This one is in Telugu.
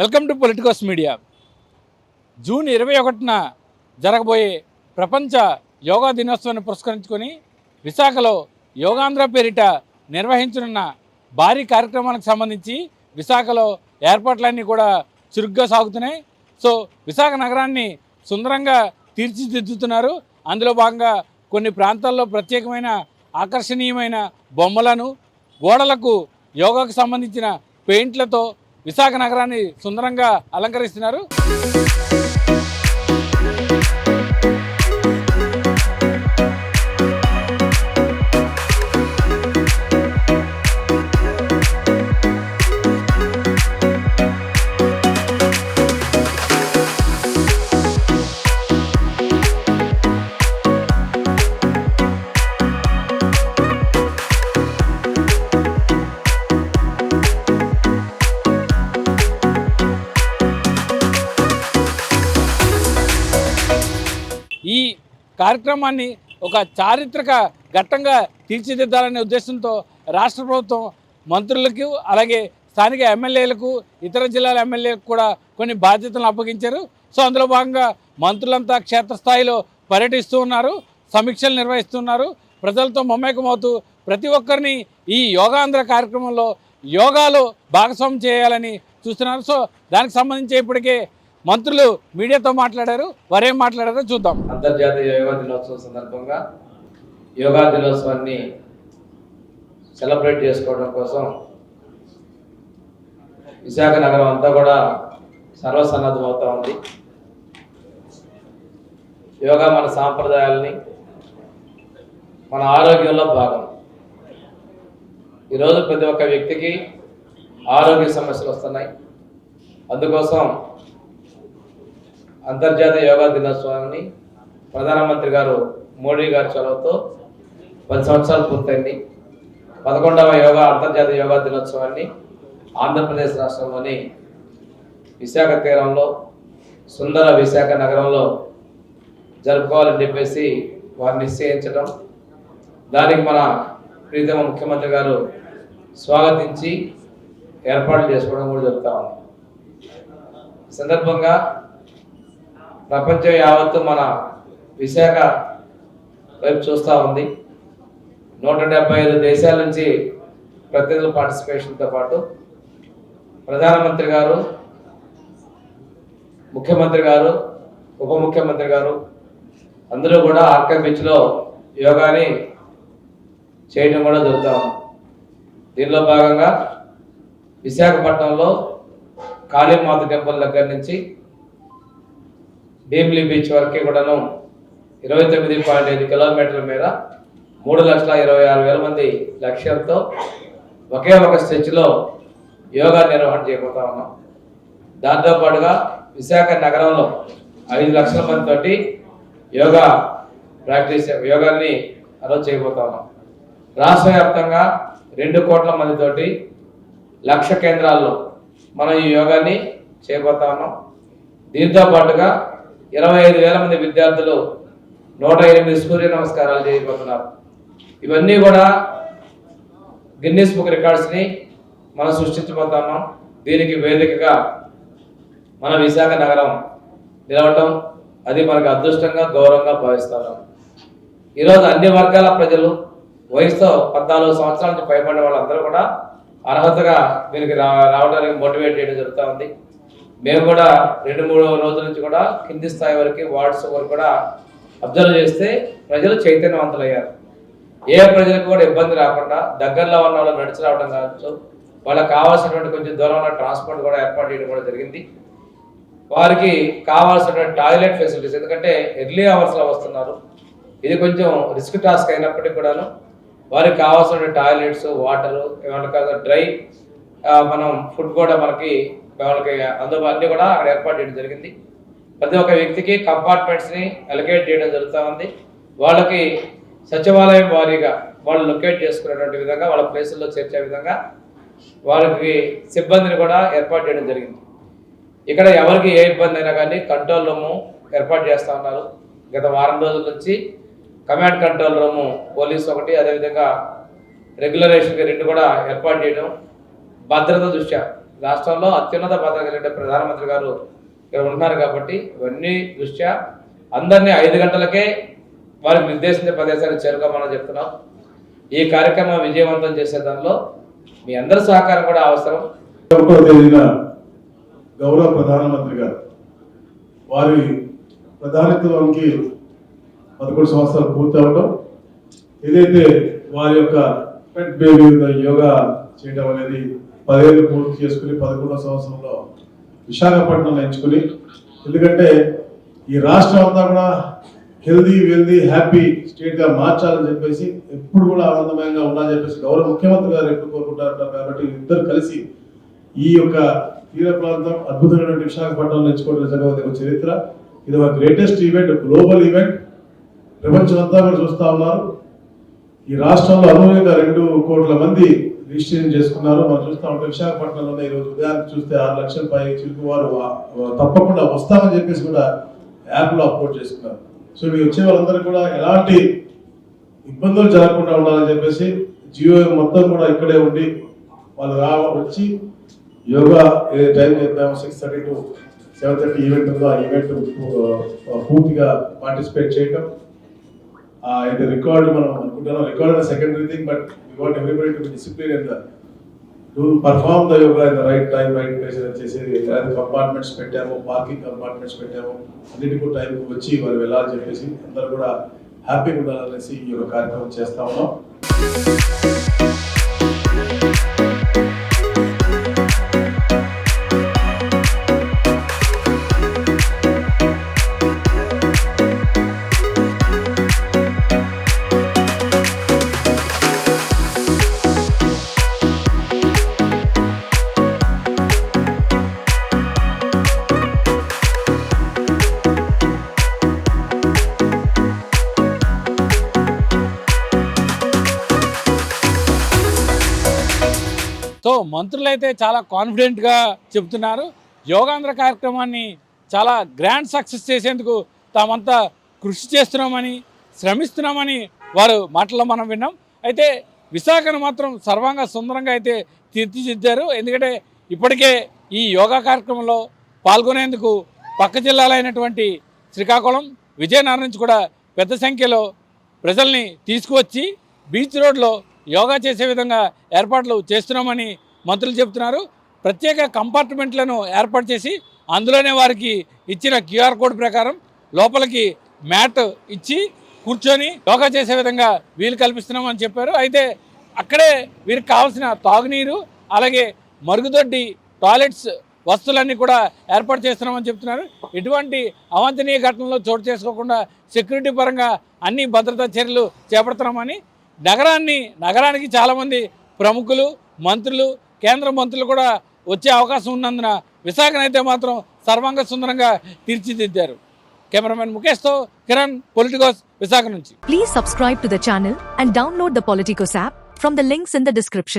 Welcome to Politicos media. June ఇరవై ఒకటిన జరగబోయే ప్రపంచ యోగా దినోత్సవాన్ని పురస్కరించుకొని విశాఖలో యోగాంధ్ర పేరిట నిర్వహించనున్న భారీ కార్యక్రమాలకు సంబంధించి విశాఖలో ఏర్పాట్లన్నీ కూడా చురుగ్గా సాగుతున్నాయి. సో విశాఖ నగరాన్ని సుందరంగా తీర్చిదిద్దుతున్నారు. అందులో భాగంగా కొన్ని ప్రాంతాల్లో ప్రత్యేకమైన ఆకర్షణీయమైన బొమ్మలను గోడలకు యోగాకు సంబంధించిన పెయింట్లతో విశాఖ నగరాన్ని సుందరంగా అలంకరిస్తున్నారు. కార్యక్రమాన్ని ఒక చారిత్రక ఘట్టంగా తీర్చిదిద్దాలనే ఉద్దేశంతో రాష్ట్ర ప్రభుత్వం మంత్రులకు అలాగే స్థానిక ఎమ్మెల్యేలకు ఇతర జిల్లాల ఎమ్మెల్యేలకు కూడా కొన్ని బాధ్యతలను అప్పగించారు. సో అందులో భాగంగా మంత్రులంతా క్షేత్రస్థాయిలో పర్యటిస్తూ ఉన్నారు సమీక్షలు నిర్వహిస్తున్నారు. ప్రజలతో మమేకమవుతూ ప్రతి ఒక్కరిని ఈ యోగాంధ్ర కార్యక్రమంలో యోగాలో భాగస్వామ్యం చేయాలని చూస్తున్నారు. సో దానికి సంబంధించి ఇప్పటికే మంత్రులు మీడియాతో మాట్లాడారు వారేం మాట్లాడారో చూద్దాం. అంతర్జాతీయ యోగా దినోత్సవం సందర్భంగా యోగా దినోత్సవాన్ని సెలబ్రేట్ చేసుకోవడం కోసం విశాఖ నగరం అంతా కూడా సర్వసన్నద్ధం అవుతూ ఉంది. యోగా మన సాంప్రదాయాలని మన ఆరోగ్యంలో భాగం. ఈరోజు ప్రతి ఒక్క వ్యక్తికి ఆరోగ్య సమస్యలు వస్తున్నాయి. అందుకోసం అంతర్జాతీయ యోగా దినోత్సవాన్ని ప్రధానమంత్రి గారు మోడీ గారి చొరవతో పది సంవత్సరాలు పూర్తయింది. పదకొండవ యోగా అంతర్జాతీయ యోగా దినోత్సవాన్ని ఆంధ్రప్రదేశ్ రాష్ట్రంలోని విశాఖ తీరంలో సుందర విశాఖ నగరంలో జరుపుకోవాలని చెప్పేసి వారు నిశ్చయించడం దానికి మన ప్రీతమ ముఖ్యమంత్రి గారు స్వాగతించి ఏర్పాట్లు చేసుకోవడం కూడా జరుగుతూ ఉంది. సందర్భంగా ప్రపంచం యావత్తు మన విశాఖ వైపు చూస్తూ ఉంది. నూట డెబ్బై ఐదు దేశాల నుంచి ప్రతినిధుల పార్టిసిపేషన్తో పాటు ప్రధానమంత్రి గారు ముఖ్యమంత్రి గారు ఉప ముఖ్యమంత్రి గారు అందరూ కూడా ఆర్కే బీచ్లో యోగాని చేయడం కూడా జరుగుతూ ఉంది. దీనిలో భాగంగా విశాఖపట్నంలో కాళీమాత టెంపుల్ దగ్గర నుంచి భీమిలీ బీచ్ వరకు కూడాను ఇరవై తొమ్మిది పాయింట్ ఐదు కిలోమీటర్ల మేర మూడు లక్షల ఇరవై ఆరు వేల మంది లక్ష్యంతో ఒకే ఒక స్టెచ్లో యోగా నిర్వహణ చేయబోతా ఉన్నాం. దాంతోపాటుగా విశాఖ నగరంలో ఐదు లక్షల మందితోటి యోగా ప్రాక్టీస్ యోగాన్ని అలౌ చేయబోతా ఉన్నాం. రాష్ట్ర వ్యాప్తంగా రెండు కోట్ల మందితోటి లక్ష కేంద్రాల్లో మనం ఈ యోగాన్ని చేయబోతా ఉన్నాం. దీంతో పాటుగా ఇరవై ఐదు వేల మంది విద్యార్థులు నూట ఎనిమిది సూర్య నమస్కారాలు చేయబోతున్నారు. ఇవన్నీ కూడా గిన్నీస్ బుక్ రికార్డ్స్ని మనం సృష్టించబోతున్నాం దీనికి వేదికగా మన విశాఖ నగరం నిలవటం అది మనకు అదృష్టంగా గౌరవంగా భావిస్తున్నాం ఈరోజు అన్ని వర్గాల ప్రజలు వయసుతో పద్నాలుగు సంవత్సరాల నుంచి పైబడిన వాళ్ళందరూ కూడా అర్హతగా దీనికి రా రావడానికి మోటివేట్ చేయడం జరుగుతూ ఉంది. మేము కూడా రెండు మూడు రోజుల నుంచి కూడా కింది స్థాయి వరకు వార్డ్స్ వరకు కూడా అబ్జర్వ్ చేస్తే ప్రజలు చైతన్యవంతులయ్యారు. ఏ ప్రజలకు కూడా ఇబ్బంది రాకుండా దగ్గరలో ఉన్న వాళ్ళు నడిచి రావడం కావచ్చు వాళ్ళకి కావాల్సినటువంటి కొంచెం దూరంలో ట్రాన్స్పోర్ట్ కూడా ఏర్పాటు చేయడం కూడా జరిగింది. వారికి కావాల్సినటువంటి టాయిలెట్ ఫెసిలిటీస్ ఎందుకంటే ఎర్లీ అవర్స్లో వస్తున్నారు. ఇది కొంచెం రిస్క్ టాస్క్ అయినప్పటికీ కూడాను వారికి కావాల్సిన టాయిలెట్స్ వాటర్ ఏమన్నా డ్రై మనం ఫుడ్ కూడా మనకి వాళ్ళకి అందుబాటులో అన్ని కూడా అక్కడ ఏర్పాటు చేయడం జరిగింది. ప్రతి ఒక్క వ్యక్తికి కంపార్ట్మెంట్స్ని అలొకేట్ చేయడం జరుగుతూ ఉంది. వాళ్ళకి సచివాలయం వారీగా వాళ్ళు లొకేట్ చేసుకునేటువంటి విధంగా వాళ్ళ ప్లేసుల్లో చేర్చే విధంగా వాళ్ళకి సిబ్బందిని కూడా ఏర్పాటు చేయడం జరిగింది. ఇక్కడ ఎవరికి ఏ ఇబ్బంది అయినా కానీ కంట్రోల్ రూము ఏర్పాటు చేస్తూ ఉన్నారు. గత వారం రోజుల నుంచి కమాండ్ కంట్రోల్ రూము పోలీస్ ఒకటి అదేవిధంగా రెగ్యులరేషన్కి రెండు కూడా ఏర్పాటు చేయడం భద్రత దృష్ట్యా రాష్ట్రంలో అత్యున్నత పదవి కలిగిన ప్రధానమంత్రి గారు ఇక్కడ ఉన్నారు కాబట్టి ఇవన్నీ దృష్ట్యా అందరినీ ఐదు గంటలకే వారికి నిర్దేశించిన ప్రదేశానికి చేరుకోమని చెప్తున్నాం. ఈ కార్యక్రమం విజయవంతం చేసే దానిలో మీ అందరి సహకారం కూడా అవసరం. తేదీన గౌరవ ప్రధానమంత్రి గారు వారి ప్రధానిత్వానికి పదకొండు సంవత్సరాలు పూర్తవడం ఏదైతే వారి యొక్క పెట్ బేబీ యోగా చేయడం అనేది పదిహేను పూర్తి చేసుకుని పదకొండవ సంవత్సరంలో విశాఖపట్నం ఎంచుకుని ఎందుకంటే ఈ రాష్ట్రం అంతా కూడా హెల్దీ వెల్దీ హ్యాపీ స్టేట్గా మార్చాలని చెప్పేసి ఎప్పుడు కూడా ఆనందమయంగా ఉండాలని చెప్పేసి గౌరవ ముఖ్యమంత్రి గారు ఎప్పుడు కోరుకుంటారు కాబట్టి ఇద్దరు కలిసి ఈ యొక్క తీర ప్రాంతం అద్భుతమైనటువంటి విశాఖపట్నం ఎంచుకోవడం నిజంగా ఒక చరిత్ర. ఇది ఒక గ్రేటెస్ట్ ఈవెంట్ గ్లోబల్ ఈవెంట్ ప్రపంచం అంతా కూడా చూస్తా ఉన్నారు. ఈ రాష్ట్రంలో అనూహ్యంగా రెండు కోట్ల మంది రిజిస్ట్రేషన్ చేసుకున్నారు మనం చూస్తూ ఉంటే. విశాఖపట్నంలోనే ఈ రోజు ఉదయానికి చూస్తే ఆరు లక్షల పై చిలుకు వారు తప్పకుండా వస్తామని చెప్పేసి కూడా యాప్లో అప్లోడ్ చేసుకున్నారు. సో మీరు వచ్చే వాళ్ళందరూ కూడా ఎలాంటి ఇబ్బందులు జరగకుండా ఉండాలని చెప్పేసి జియో మొత్తం కూడా ఇక్కడే ఉండి వాళ్ళు రా వచ్చి యోగా ఏ టైం చెప్పాము six thirty to seven thirty event ఉందో ఆ ఈవెంట్ పూర్తిగా పార్టిసిపేట్ చేయటం. ఇది రికార్డ్ మనం అనుకుంటున్నాం రికార్డ్ అనే secondary thing but you want everybody to discipline in the to perform the yoga in the right time right place చేసేది కంపార్ట్మెంట్స్ పెట్టాము పార్కింగ్ కంపార్ట్మెంట్స్ పెట్టాము. అన్నిటికీ టైం వచ్చి వారు వెళ్ళాలని చెప్పేసి అందరూ కూడా హ్యాపీగా ఉండాలనేసి ఈ యొక్క కార్యక్రమం చేస్తా ఉన్నాం. సో మంత్రులైతే చాలా కాన్ఫిడెంట్గా చెబుతున్నారు. యోగాంధ్ర కార్యక్రమాన్ని చాలా గ్రాండ్ సక్సెస్ చేసేందుకు తామంతా కృషి చేస్తున్నామని శ్రమిస్తున్నామని వారు మాటల్లో మనం విన్నాం. అయితే విశాఖను మాత్రం సర్వంగా సుందరంగా అయితే తీర్చిదిద్దారు. ఎందుకంటే ఇప్పటికే ఈ యోగా కార్యక్రమంలో పాల్గొనేందుకు పక్క జిల్లాలైనటువంటి శ్రీకాకుళం విజయనగరం నుంచి కూడా పెద్ద సంఖ్యలో ప్రజల్ని తీసుకువచ్చి బీచ్ రోడ్లో యోగా చేసే విధంగా ఏర్పాట్లు చేస్తున్నామని మంత్రులు చెబుతున్నారు ప్రత్యేక కంపార్ట్మెంట్లను ఏర్పాటు చేసి అందులోనే వారికి ఇచ్చిన క్యూఆర్ కోడ్ ప్రకారం లోపలికి మ్యాట్ ఇచ్చి కూర్చొని యోగా చేసే విధంగా వీలు కల్పిస్తున్నామని చెప్పారు. అయితే అక్కడే వీరికి కావాల్సిన తాగునీరు అలాగే మరుగుదొడ్డి టాయిలెట్స్ వస్తువులన్నీ కూడా ఏర్పాటు చేస్తున్నామని చెప్తున్నారు. ఇటువంటి అవాంఛనీయ ఘటనలు చోటు చేసుకోకుండా సెక్యూరిటీ పరంగా అన్ని భద్రతా చర్యలు చేపడుతున్నామని నగరాన్ని నగరానికి చాలామంది ప్రముఖులు మంత్రులు కేంద్ర మంత్రులు కూడా వచ్చే అవకాశం ఉన్నందున విశాఖనైతే మాత్రం సర్వాంగ సుందరంగా తీర్చిదిద్దారు. కెమెరామెన్ ముఖేష్తో కిరణ్ పొలిటికోస్ విశాఖ నుంచి. Please subscribe to the channel and download the Politicos app from the links in the description